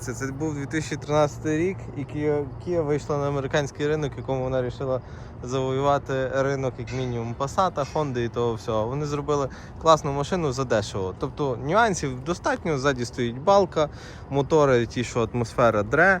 Це, це був 2013 рік, і Kia, вийшла на американський ринок, якому вона вирішила завоювати ринок як мінімум Passat, Honda і того всього. Вони зробили класну машину за дешево. Тобто нюансів достатньо. Ззаді стоїть балка, мотори, ті, що атмосфера дре.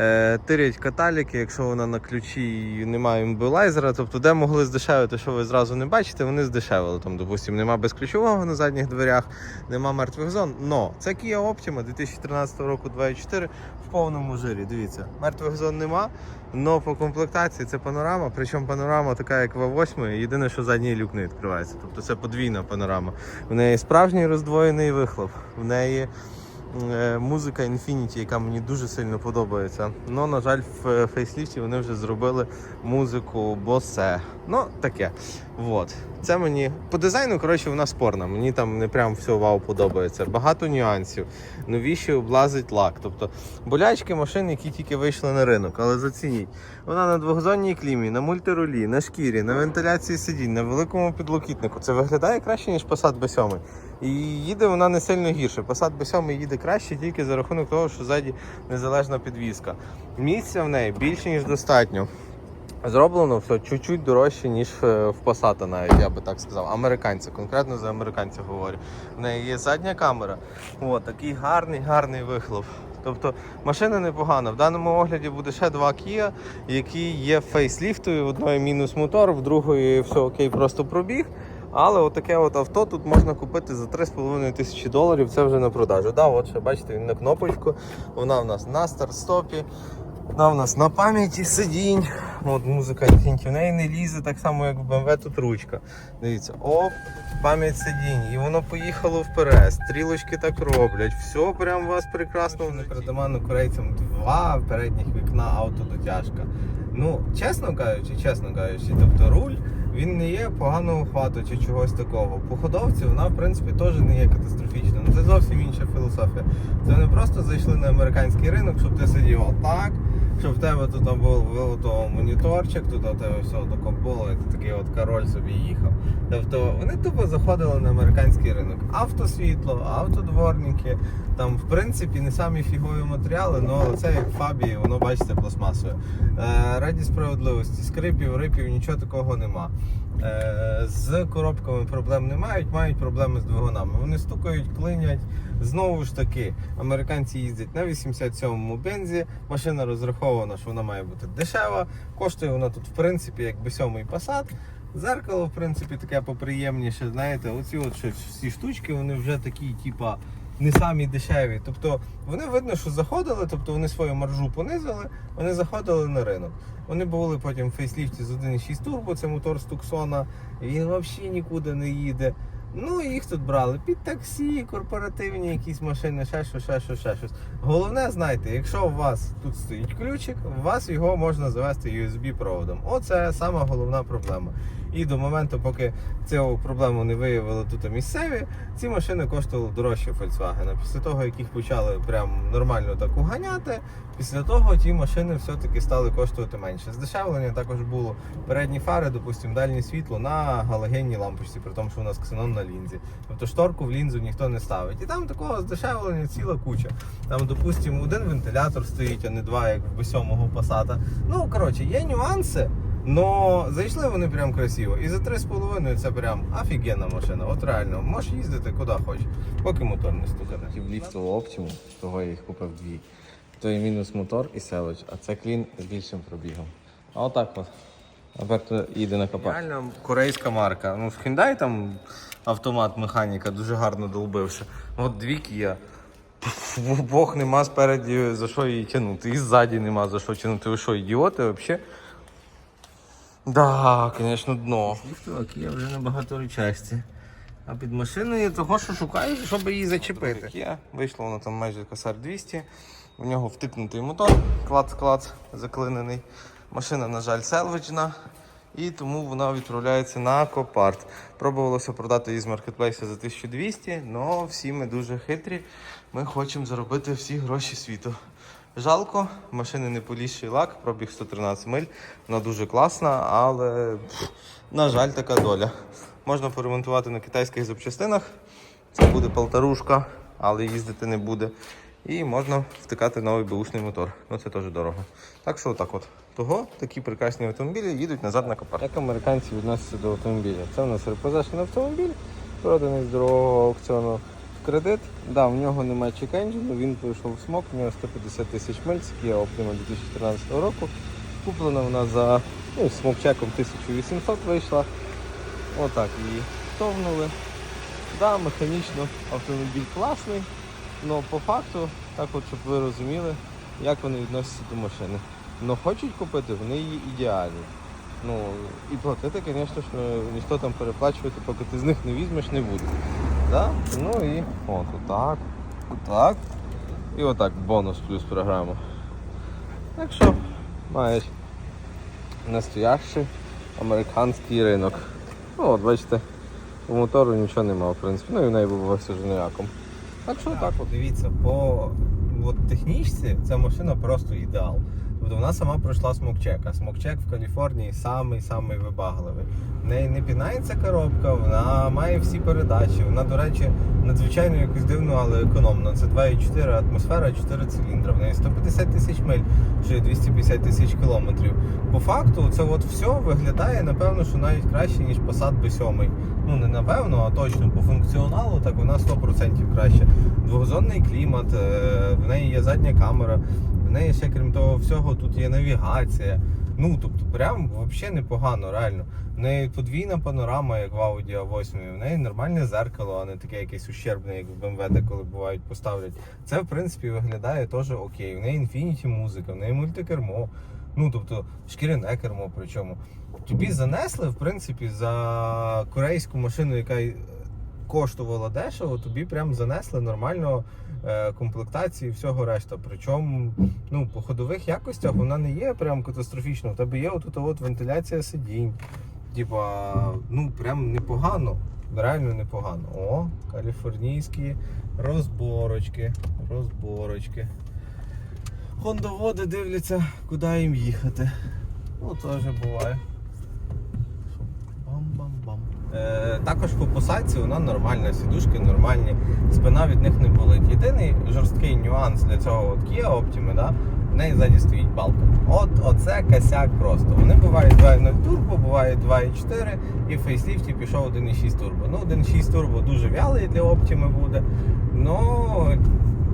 Е, тирять каталіки, якщо вона на ключі і немає імбилайзера, тобто де могли здешевити, що ви зразу не бачите, вони здешевили. Там, допустимо, нема безключового на задніх дверях, нема мертвих зон. Но це Kia Optima 2013 року 2.4 в повному жирі. Дивіться, мертвих зон нема, але по комплектації це панорама, причому панорама така, як в 8 єдине, що задній люк не відкривається. Тобто це подвійна панорама. В неї справжній роздвоєний вихлоп, в неї музика Infinity, яка мені дуже сильно подобається. Ну, на жаль, в е, фейсліфті вони вже зробили музику босе. Ну, таке. Вот. Це мені по дизайну, коротше, вона спорна. Мені там не прям все вау подобається. Багато нюансів. Новіші облазить лак. Тобто болячки машин, які тільки вийшли на ринок, але зацініть. Вона на двохзонній клімі, на мультирулі, на шкірі, на вентиляції сидінь, на великому підлокітнику. Це виглядає краще, ніж Passat B7. І їде вона не сильно гірше. Passat B7 їде краще тільки за рахунок того, що ззаді незалежна підвізка. Місця в неї більше, ніж достатньо. Зроблено все чуть-чуть дорожче, ніж е, в Passat навіть, я би так сказав. Американця, конкретно за американця говорю. В неї є задня камера. О, такий гарний, гарний вихлоп. Тобто машина непогана. В даному огляді буде ще два Kia, які є фейсліфтою. В одної мінус мотор, в другої все окей, просто пробіг. Але отаке от авто тут можна купити за 3,5 тисячі доларів. Це вже на продажу. Да, от ще бачите, він на кнопочку. Вона в нас на старт-стопі. Вона в нас на пам'яті сидінь. От музика в неї не лізе, так само як в BMW тут ручка. Дивіться, оп, пам'ять сидінь. І воно поїхало вперед. Стрілочки так роблять. Все прям у вас прекрасно. Не придамано корейцям два передніх вікна автодотяжка. Ну, чесно кажучи, чесно кажучи, тобто руль. Він не є поганого хвату чи чогось такого. По ходовці вона, в принципі, теж не є катастрофічна. Ну це зовсім інша філософія. Це не просто зайшли на американський ринок, щоб ти сидів отак, щоб в тебе тут був вилото моніторчик, тут у тебе все тако було, і ти такий от король собі їхав. Тобто вони тупо заходили на американський ринок. Автосвітло, автодворники, там в принципі не самі фігові матеріали, але це як фабії, воно бачите пластмасове. Е, раді справедливості, скрипів, рипів, нічого такого нема. Е, з коробками проблем не мають, мають проблеми з двигунами. Вони стукають, клинять. Знову ж таки, американці їздять на 87-му бензі. Машина розрахована, що вона має бути дешева. Коштує вона тут, в принципі, як би сьомий Passat. Зеркало, в принципі, таке поприємніше. Знаєте, оці от всі штучки, вони вже такі, типа. Не самі дешеві. Тобто вони видно, що заходили, тобто вони свою маржу понизили, вони заходили на ринок. Вони були потім в фейсліфті з 1.6 турбо, це мотор з Туксона, він взагалі нікуди не їде. Ну їх тут брали під таксі, корпоративні якісь машини, ще щось, ще щось, ще щось. Головне, знайте, якщо у вас тут стоїть ключик, у вас його можна завести USB проводом. Оце сама головна проблема. І до моменту, поки цю проблему не виявили тут місцеві, ці машини коштували дорожче Volkswagen. Після того, як їх почали прям нормально так уганяти, після того ті машини все-таки стали коштувати менше. Здешевлення також було передні фари, допустимо, дальнє світло на галогенній лампочці, при тому, що у нас ксенон на лінзі. Тобто шторку в лінзу ніхто не ставить. І там такого здешевлення ціла куча. Там, допустимо, один вентилятор стоїть, а не два, як в сьомого Passat. Ну, коротше, є нюанси. Но зайшли вони прям красиво. І за 3,5 це прям офігенна машина. От реально, можеш їздити куди хочеш, поки мотор не стукане. В ліфту Optimum, того я їх купив дві. То є мінус мотор і селич, а це клін з більшим пробігом. А отак от. Тепер їде на капот. Реально корейська марка. Ну, в Hyundai там автомат, механіка дуже гарно долбивши. От дві Kia. В обох нема спереді за що її тягнути. І ззаді нема за що тягнути. Ви що, ідіоти взагалі? Да, звісно, дно. Так, я вже набагато речасті. А під машиною того, що шукаєш, щоб її зачепити. Є, вийшло воно там майже косар 200. В нього втикнутий мотор, клац-клац заклинений. Машина, на жаль, селвична. І тому вона відправляється на Копарт. Пробувалося продати її з маркетплейсу за 1200, але всі ми дуже хитрі. Ми хочемо заробити всі гроші світу. Жалко, машини не полізший лак, пробіг 113 миль. Вона дуже класна, але на жаль, така доля. Можна поремонтувати на китайських запчастинах. Це буде полторушка, але їздити не буде. І можна втикати новий бушний мотор. Ну це теж дорого. Так що отак от. Того такі прекрасні автомобілі їдуть назад на копар. Як американці відносяться до автомобіля? Це у нас репозешний автомобіль, проданий з дорогого аукціону кредит. Да, в нього немає чек-енджину, він пройшов смок, у нього 150 тисяч миль, Kia Optima 2014 року. Куплена вона за ну, смокчеком 1800 вийшла. Отак її товнули. Да, механічно автомобіль класний, але по факту, так от, щоб ви розуміли, як вони відносяться до машини. Но хочуть купити, вони її ідеальні. Ну, і платити, звісно ж, ну, ніхто там переплачувати, поки ти з них не візьмеш, не буде. Да? Ну і от отак, отак. І отак бонус плюс програма. Так що маєш настоящий американський ринок. Ну, от бачите, у мотору нічого нема, в принципі. Ну і в неї був все ж ніяком. Так що так от. Дивіться, по от, технічці ця машина просто ідеал. Тобто вона сама пройшла смокчек, а смокчек в Каліфорнії самий-самий вибагливий. В неї не пінається коробка, вона має всі передачі. Вона, до речі, надзвичайно якось дивно, але економно. Це 2,4 атмосфера, 4 циліндра. В неї 150 тисяч миль, чи 250 тисяч кілометрів. По факту, це от все виглядає, напевно, що навіть краще, ніж Passat B7. Ну, не напевно, а точно по функціоналу, так вона 100% краще. Двохзонний клімат, е, в неї є задня камера, в неї ще крім того всього, тут є навігація. Ну, тобто, прям взагалі непогано, реально. В неї подвійна панорама, як в Audi A8, в неї нормальне зеркало, а не таке якесь ущербне, як в BMW, де коли бувають поставлять. Це, в принципі, виглядає теж окей. В неї Infinity музика, в неї мультикермо. Ну, тобто, шкіряне кермо причому. Тобі занесли, в принципі, за корейську машину, яка коштувала дешево, тобі прям занесли нормально е, комплектації і всього решта. Причому ну, по ходових якостях вона не є прям катастрофічно. В тебе є отут от вентиляція сидінь. Типа, ну прям непогано. Реально непогано. О, каліфорнійські розборочки. Розборочки. Хондоводи дивляться, куди їм їхати. Ну, теж буває. Бам-бам-бам. Е, також по посадці вона нормальна, сідушки нормальні, спина від них не болить. Єдиний жорсткий нюанс для цього от Kia Optima, да, в неї ззаді стоїть балка. От оце косяк просто. Вони бувають 2.0 турбо, бувають 2.4 і в фейсліфті пішов 1.6 турбо. Ну, 1.6 турбо дуже вялий для Optima буде. Ну,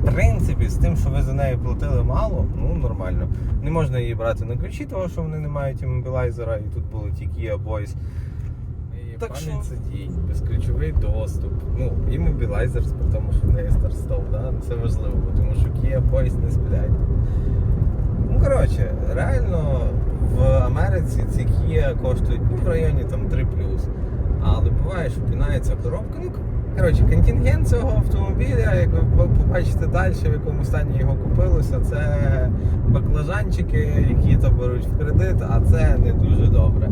в принципі, з тим, що ви за нею платили мало, ну нормально. Не можна її брати на ключі, тому що вони не мають іммобілайзера, і тут були ті Kia Boys. Так що... що- безключовий доступ. Ну, і мобілайзер тому, що в неї старт-стоп, да? Це важливо, тому що Kia поїзд не сплять. Ну, коротше, реально в Америці ці Kia коштують ну, в районі там 3 Але буває, що пінається коробка. Ну, коротше, контингент цього автомобіля, як ви побачите далі, в якому стані його купилося, це баклажанчики, які то беруть в кредит, а це не дуже добре.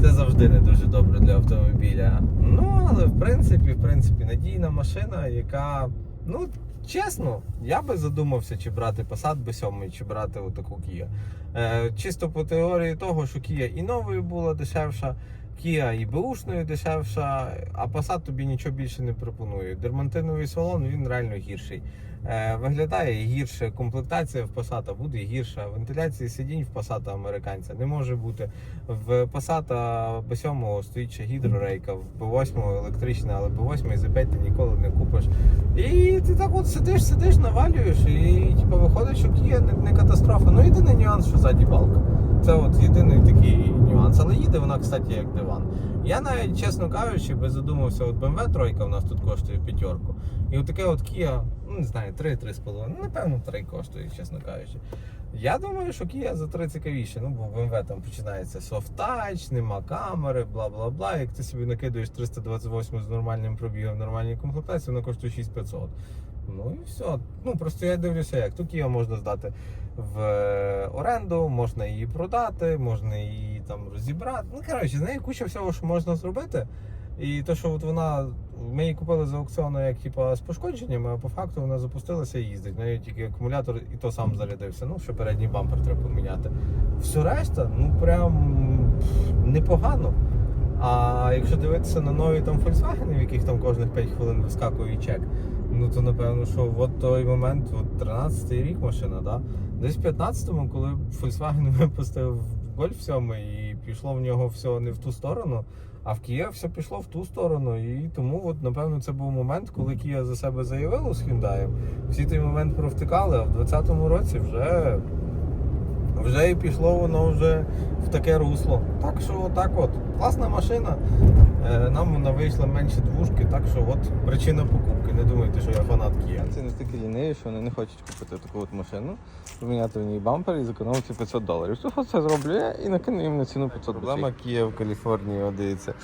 Це завжди не дуже добре для автомобіля. Ну, але в принципі, в принципі, надійна машина, яка, ну, чесно, я би задумався, чи брати Passat B7, чи брати отаку Kia. Е, чисто по теорії того, що Kia і новою була дешевша, Kia і беушною дешевша, а Passat тобі нічого більше не пропонує. Дермантиновий салон він реально гірший. Е, виглядає гірше, комплектація в Passat буде гірша. Вентиляція сидінь в Passat американця не може бути. В Passat B7 стоїть ще гідрорейка, в B8 електрична, але B8 за 5 ти ніколи не купиш. І ти так от сидиш, сидиш, навалюєш, і типу, виходить, що Kia не, не катастрофа. Ну єдиний нюанс, що ззаді балка. Це от єдиний такий нюанс. Але їде вона, кстати, як диван. Я навіть, чесно кажучи, би задумався, от BMW тройка в нас тут коштує п'ятерку. І от таке от Kia, ну не знаю, 3-3,5. Ну, напевно, 3 коштує, чесно кажучи. Я думаю, що Kia за 3 цікавіше. Ну, бо в BMW там починається touch, нема камери, бла бла бла. Як ти собі накидуєш 328 з нормальним пробігом, нормальній комплектації, вона коштує 6500. Ну і все. Ну просто я дивлюся, як ту Kia можна здати в е, оренду, можна її продати, можна її там розібрати. Ну коротше, з нею куча всього, що можна зробити. І те, що от вона, ми її купили з аукціону як типа з пошкодженнями, а по факту вона запустилася і їздить. Неї тільки акумулятор і то сам зарядився. Ну, що передній бампер треба поміняти. Все решта, ну прям непогано. А якщо дивитися на нові там Volkswagen, в яких там кожних 5 хвилин вискакує чек, Ну то напевно, що от той момент, от 13-й рік машина, да? Десь в 15-му, коли Volkswagen випустив Golf 7 і пішло в нього все не в ту сторону, а в Kia все пішло в ту сторону. І тому, от, напевно, це був момент, коли Kia за себе заявила з Hyundai. Всі той момент провтикали, а в 20-му році вже. Вже і пішло воно вже в таке русло. Так що так от, класна машина. Е, Нам вона вийшла менше двушки, так що от причина покупки. Не думайте, що я фанат Kia. Це настільки ліниві, що вони не хочуть купити таку от машину, поміняти в ній бампер і зекономити 500 доларів. Того це зроблю я і накину їм на ціну 500 доларів. Проблема. Kia в Каліфорнії, от дивіться.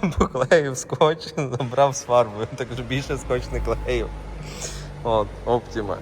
Поклеїв скотч, забрав з фарбою, так що більше скотч не клеїв. От, Optima.